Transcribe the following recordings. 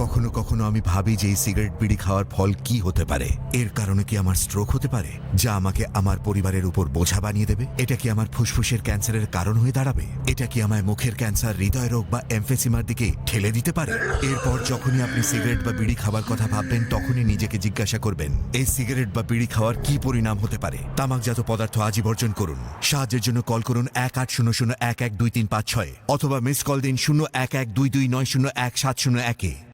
কখনো কখনো আমি ভাবি যে এই সিগারেট বিড়ি খাওয়ার ফল কি হতে পারে। এর কারণে কি আমার স্ট্রোক হতে পারে? যা আমাকে আমার পরিবারের উপর বোঝা বানিয়ে দেবে। এটা কি আমার ফুসফুসের ক্যান্সারের কারণ হয়ে দাঁড়াবে? এটা কি আমায় মুখের ক্যান্সার, হৃদয় রোগ বা এমফেসিমার দিকে ঠেলে দিতে পারে? এরপর যখনই আপনি সিগারেট বা বিড়ি খাওয়ার কথা ভাববেন, তখনই নিজেকে জিজ্ঞাসা করবেন, এই সিগারেট বা বিড়ি খাওয়ার কি পরিণাম হতে পারে? তামাকজাত পদার্থ আজই বর্জন করুন। সাহায্যের জন্য কল করুন এক আট শূন্য শূন্য এক এক দুই তিন পাঁচ ছয় অথবা মিস কল দিন শূন্য এক এক দুই দুই নয় শূন্য এক সাত শূন্য একে।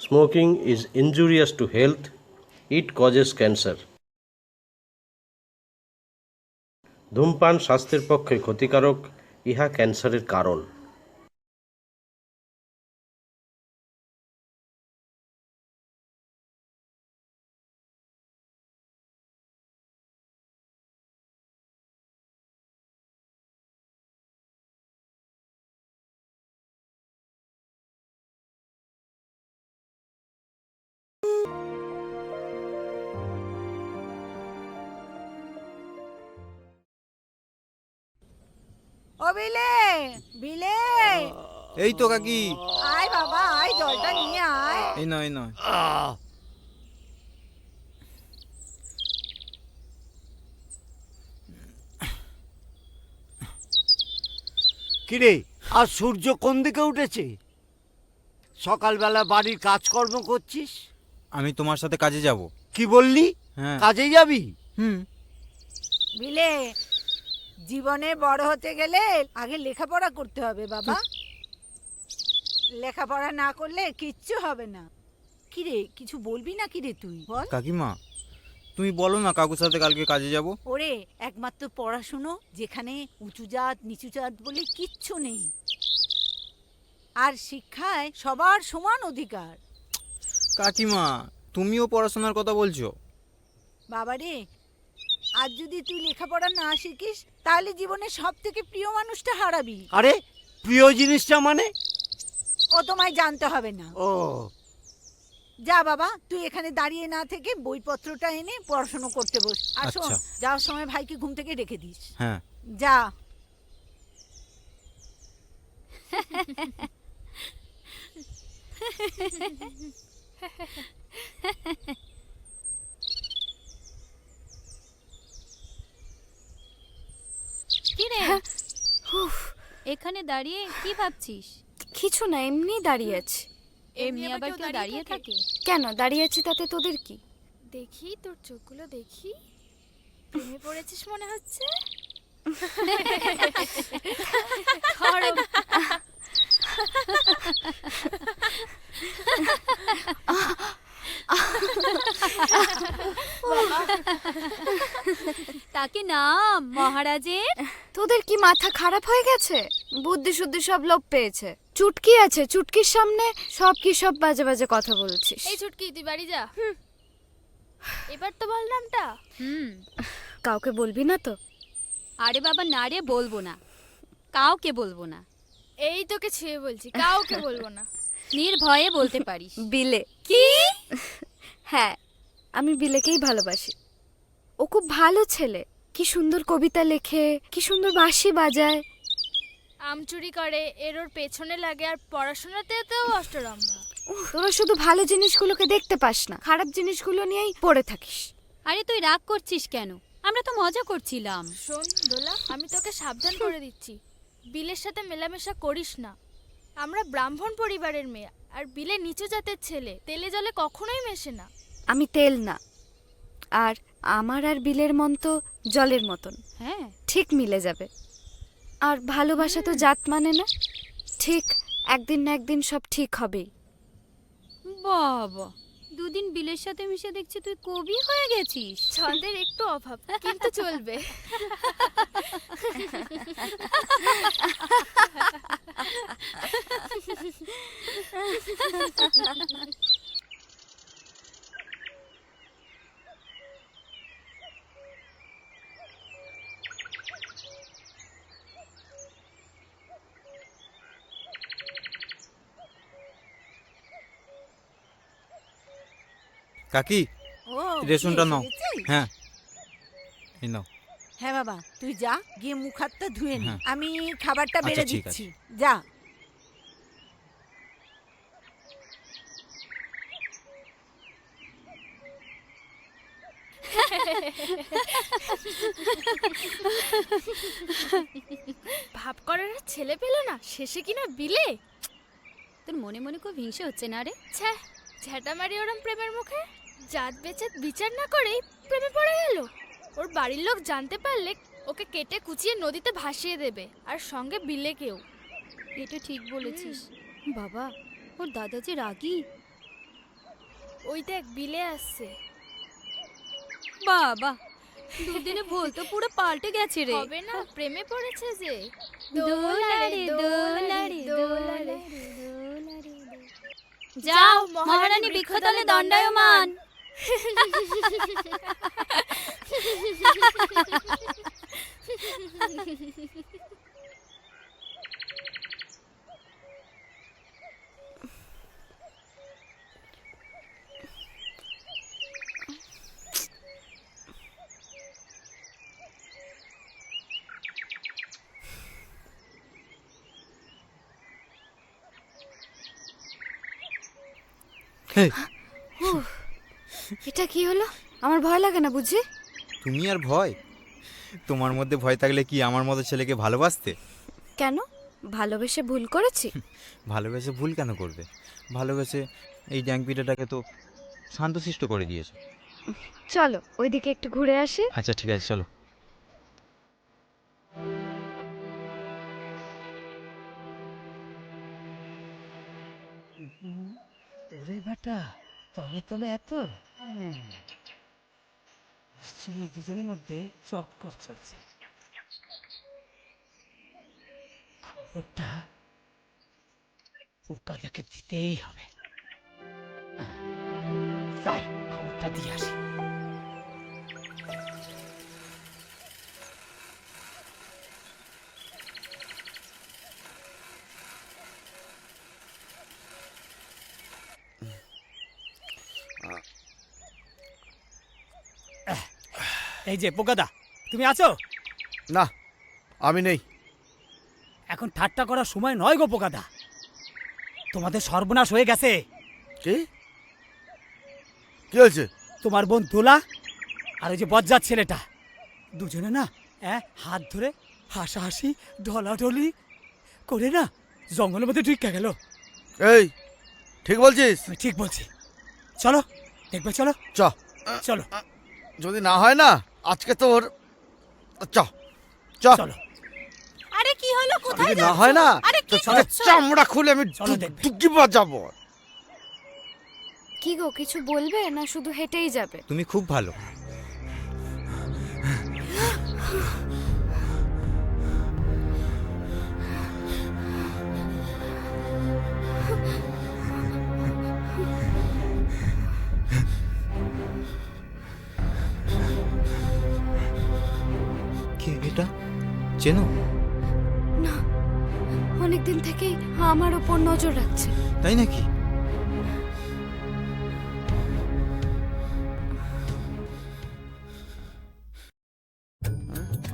Smoking is injurious to health. It causes cancer. ধূমপান স্বাস্থ্যের পক্ষে ক্ষতিকারক ইহা ক্যান্সারের কারণ বিলে বিলে। এই তো কাকি। আয় বাবা আয় জলটা নিয়ে আয়। এই নয় নয় কিরে আর সূর্য কোন দিকে উঠেছে? সকালবেলা বাড়ির কাজকর্ম করছিস? আমি তোমার সাথে কাজে যাব। কি বললি? হ্যাঁ। কাজে যাবি? হুম। বিলে জীবনে বড় হতে গেলে আগে লেখাপড়া করতে হবে বাবা। লেখাপড়া না করলে কিচ্ছু হবে না। কিরে কিছু বলবি না কিরে তুই? বল। কাকিমা তুমি বলো না কাকুর সাথে কালকে কাজে যাব? ওরে একমাত্র পড়াশুনো যেখানে উঁচু জাত নিচু জাত বলে কিচ্ছু নেই। আর শিক্ষায় সবার সমান অধিকার। কাকিমা তুমিও পড়াশোনার কথা বলছো? বাবারে আজ যদি তুই লেখাপড়া না শিখিস তাহলে জীবনে সব থেকে প্রিয় মানুষটা হারাবি। আরে প্রিয় জিনিসটা মানে? ও তোমায় জানতে হবে না। ও। যা বাবা তুই এখানে দাঁড়িয়ে না থেকে বইপত্রটা এনে পড়াশোনা করতে বস। আর শোন আচ্ছা। যাওয়ার সময় ভাইকে ঘুম থেকে রেখে দিস। হ্যাঁ। যা। কিরে এখানে দাঁড়িয়ে কি ভাবছিস? কিছু না এমনি দাঁড়িয়ে আছি। এমনি আবার কেউ দাঁড়িয়ে থাকে? কেন? দাঁড়িয়ে আছি তাতে তোদের কি? দেখি তোর চোখগুলো দেখি। প্রেমে পড়েছিস মনে হচ্ছে? তাকে না মহারাজের? তোদের কি মাথা খারাপ হয়ে গেছে? বুদ্ধি শুদ্ধি সব লোপ পেয়েছে। চুটকি আছে চুটকির সামনে সব কি সব বাজে বাজে কথা বলছিস? এই ছুটকি তুই বাড়ি যা। এবার তো বল নামটা। হুম কাউকে বলবি না তো। আরে বাবা না রে বলব না। কাউকে বলব না। এই তোকে ছুঁয়ে বলছি কাউকে বলব না। নির্ভয়ে বলতে পারিস। বিলে। কি? হ্যাঁ আমি বিলেকেই ভালোবাসি। ও খুব ভালো ছেলে। কি সুন্দর কবিতা লেখে কি সুন্দর বাঁশি বাজায়। আম চুরি করে এর ওর পেছনে লাগে আর পড়াশোনাতে তো অষ্টরম্ভা। তোরা শুধু ভালো জিনিসগুলোকে দেখতে পাস না খারাপ জিনিসগুলো নিয়েই পড়ে থাকিস। আরে তুই রাগ করছিস কেন? আমরা তো মজা করছিলাম। শোন দোলা আমি তোকে সাবধান করে দিচ্ছি। বিলের সাথে মেলামেশা করিস না। আমরা ব্রাহ্মণ পরিবারের মেয়ে আর বিলে নিচু জাতের ছেলে তেলে জলে কখনোই মেশে না। আমি তেল না আর আমার আর বিলের মন তো জলের মতন। হ্যাঁ। ঠিক মিলে যাবে। আর ভালোবাসা তো জাত মানে না ঠিক একদিন না একদিন সব ঠিক হবেই। বাবা। দুদিন বিলের সাথে মিশে দেখছি তুই কবি হয়ে গেছিস। ছন্দের একটু অভাব কিন্তু চলবে। কাকি রেশনটা নাও। হ্যাঁ। এই নাও। হ্যাঁ বাবা তুই যা গিয়ে মুখ হাতটা ধুয়ে নে। হ্যাঁ। আমি খাবারটা আচ্ছা, বেড়ে দিচ্ছি। যা। ভাব করার ছেলে পেল না শেষে কিনা বিলে? তোর মনে মনে খুব হিংসে হচ্ছে না রে? ছ্যা ঝ্যাটা মারি ওরম প্রেমের মুখে? জাত বেচাত বিচার না করেই প্রেমে পড়ে গেল। ওর বাড়ির লোক জানতে পারলে ওকে কেটে কুচিয়ে নদীতে ভাসিয়ে দেবে আর সঙ্গে বিলে কেউ। এটা ঠিক বলেছিস। বাবা ওর দাদা যে রাগী। ওই দেখ বিলে আসছে। বাবা দুদিনে ভুল তো পুরো পাল্টে গেছে রে। হবে না প্রেমে পড়েছে যে। দোলা রে, দোলা রে, দোলা রে, দোলা রে, যাও মহারানী বৃক্ষতলে দণ্ডায়মান। Hey. এটা কি হলো আমার ভয় লাগে না বুঝি তুমি আর ভয় তোমার মধ্যে ভয় থাকলে কি আমার মতো ছেলেকে ভালোবাসতে কেন ভালোবেসে ভুল করেছি ভালোবেসে ভুল কেন করবে ভালোবেসে এই ড্যাং পিঠাটাকে তো শান্তশিষ্ট করে দিয়েছে চলো ওইদিকে একটু ঘুরে আসি আচ্ছা ঠিক আছে চলো রে বেটা তবে তবে এত দুজনের মধ্যে চক্কর চলছে দিতেই হবে। খবরটা দিয়ে আসি। এই যে পোকাদা তুমি আছো? না আমি নেই। এখন ঠাট্টা করার সময় নয় গো পোকাদা। তোমাদের সর্বনাশ হয়ে গেছে। কি? কি হয়েছে? তোমার বোন দোলা আর ওই যে বজ্জার ছেলেটা দুজনে না হ্যাঁ হাত ধরে হাসাহাসি ঢলাঢলি করে না জঙ্গলের মধ্যে ঢুকে গেল। এই ঠিক বলছিস? আমি ঠিক বলছি। চলো দেখবে চলো। চ। চলো। যদি না হয় না আজকে তোর চ চ। চলো। আরে কি হলো? কোথায় না হয় না। আরে কি সাথে চামড়া খুলে আমি ডুগি দেখবে। বাজাবো কি গো কিছু বলবে না শুধু হেঁটেই যাবে? তুমি খুব ভালো। কে চেনো? না অনেকদিন থেকেই আমার ওপর নজর রাখছে। তাই নাকি?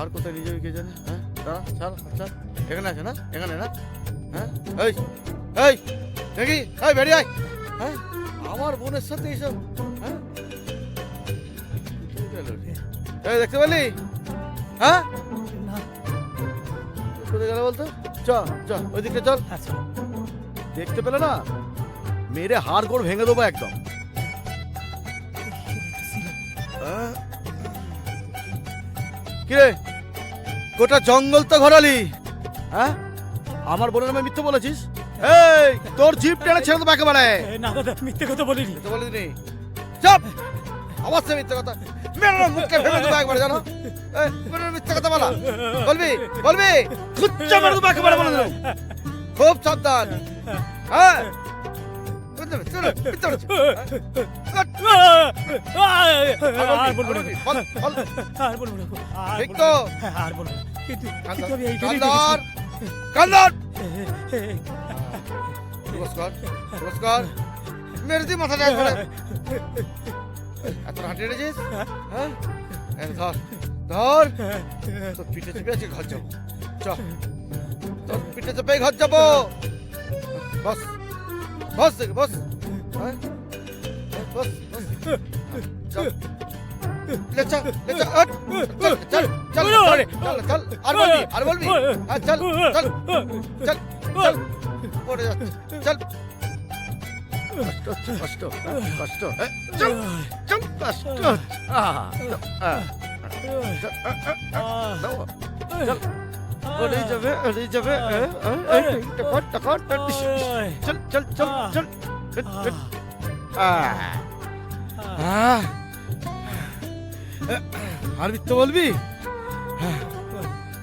আর কোথায় নিয়ে যাবি কে জানে? হ্যাঁ দাঁড়া ছাড় ছাড়। এখানে আছে না? এখানে না? হ্যাঁ এই এই দেখি এই বেরিয়ে আয়। হ্যাঁ আমার বোনের সাথে এইসব হ্যাঁ? দেখতে পেলি হ্যাঁ? কোথায় গেল বলতো? চ চ ওই দিকটা চল। আচ্ছা। দেখতে পেলে না? মেরে হাড় গোড় ভেঙে দেবো একদম? কিরে? গোটা জঙ্গল তো ঘোরালি। হ্যাঁ? আমার বোনের নামে মিথ্যে বলেছিস? এই তোর জিপ টেনে ছেড়ে দেবো একেবারে। না দাদা মিথ্যে কথা বলিনি। মিথ্যে বলিনি চাপ! অবশ্যই মিথ্যে কথা। মেরে মুখে ভেঙে দেবো একবারে জানো? এই, মেরে কথা বলা। বলবি বলবি? খুচ্চা মেরে দেবো একেবারে বলে দিলাম খুব সাবধান। হ্যাঁ ঠিক তো। আর বলব কান্দার কান্দার। নমস্কার নমস্কার মেরে দি মাথা যায় এত তোর হাঁটে রেখেছিস হ্যাঁ? ধর ধর। তোর পিঠে চেপে আছে, ঘর যাব। চ। তোর পিঠে চেপে ঘর যাব। বস। বস হ্যাঁ? হ্যাঁ, বস। বস বস। চল আর বলবি আর বলবি? হ্যাঁ চল কষ্ট কষ্ট কষ্ট হ্যাঁ, চল চল। ওরে যাবে ওরে যাবে হ্যাঁ, হ্যাঁ, এই, এই, টাকা, টাকা, টাকা, চল চল চল চল আর মিথ্যে বলবি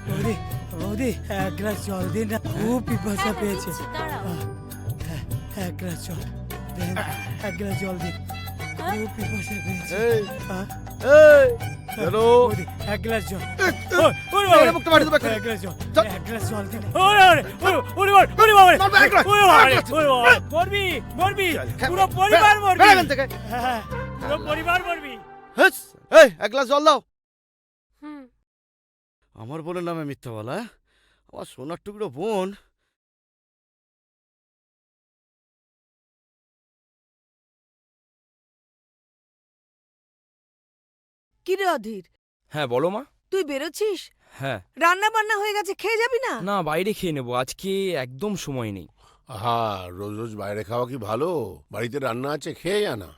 বৌদি বৌদি এক গ্লাস জল দিন না খুব পিপাসা পেয়েছে এক গ্লাস জল এক গ্লাস জল দিন এই হ্যাঁ? এই হ্যালো এক গ্লাস জল। এই, ওই, ওরে বাবা, মুখটা বাড়ি দেবো এক গ্লাস জল। এক গ্লাস জল দিন। ওরে ওরে ওরে ওরে বাবা, ওরে বাবা এক গ্লাস, ওরে বাবা রে, এক গ্লাস। ওরে বাবা। মরবি মরবি। পুরো পরিবার মরবি। বেরো থেকে। হ্যাঁ, পুরো পরিবার মরবি। হেস, এই এক গ্লাস জল দাও। হুম। আমার বোনের নামে মিথ্যা বলা হ্যাঁ? আমার সোনার টুকরো বোন। কি রে অধীর? হ্যাঁ বলো মা। তুই বেরোচ্ছিস? হ্যাঁ। রান্না বান্না হয়ে গেছে খেয়ে যাবি না? না বাইরে খেয়ে নেব আজকে একদম সময় নেই। হ্যাঁ রোজ রোজ বাইরে খাওয়া কি ভালো? বাড়িতে রান্না আছে খেয়ে যা না।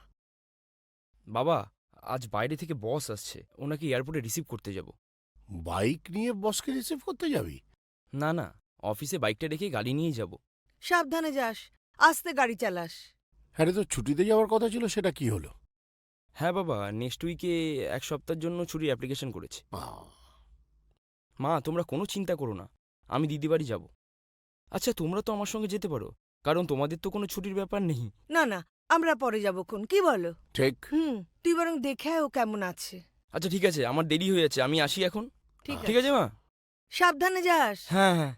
বাবা আজ বাইরে থেকে বস আসছে ওনাকে এয়ারপোর্টে রিসিভ করতে যাব। বাইক নিয়ে বসকে রিসিভ করতে যাবি? না না অফিসে বাইকটা রেখে গাড়ি নিয়ে যাব। সাবধানে যাস আস্তে গাড়ি চালাস। হ্যাঁ রে, তো ছুটিতে যাওয়ার কথা ছিল সেটা কি হলো? হ্যাঁ বাবা নেক্সট উইকে এক সপ্তাহের জন্য ছুটির অ্যাপ্লিকেশন করেছি। মা। তোমরা কোনো চিন্তা করো না আমি দিদি বাড়ি যাব। আচ্ছা তোমরা তো আমার সঙ্গে যেতে পারো কারণ তোমাদের তো কোনো ছুটির ব্যাপার নেই। না না আমরা পরে যাব কোন কি বলো? ঠিক। হুম তুই বরং দেখে ও কেমন আছে। আচ্ছা ঠিক আছে আমার দেরি হয়ে যাচ্ছে আমি আসি এখন। ঠিক ঠিক আছে। আছে মা? সাবধানে যাস। হ্যাঁ হ্যাঁ।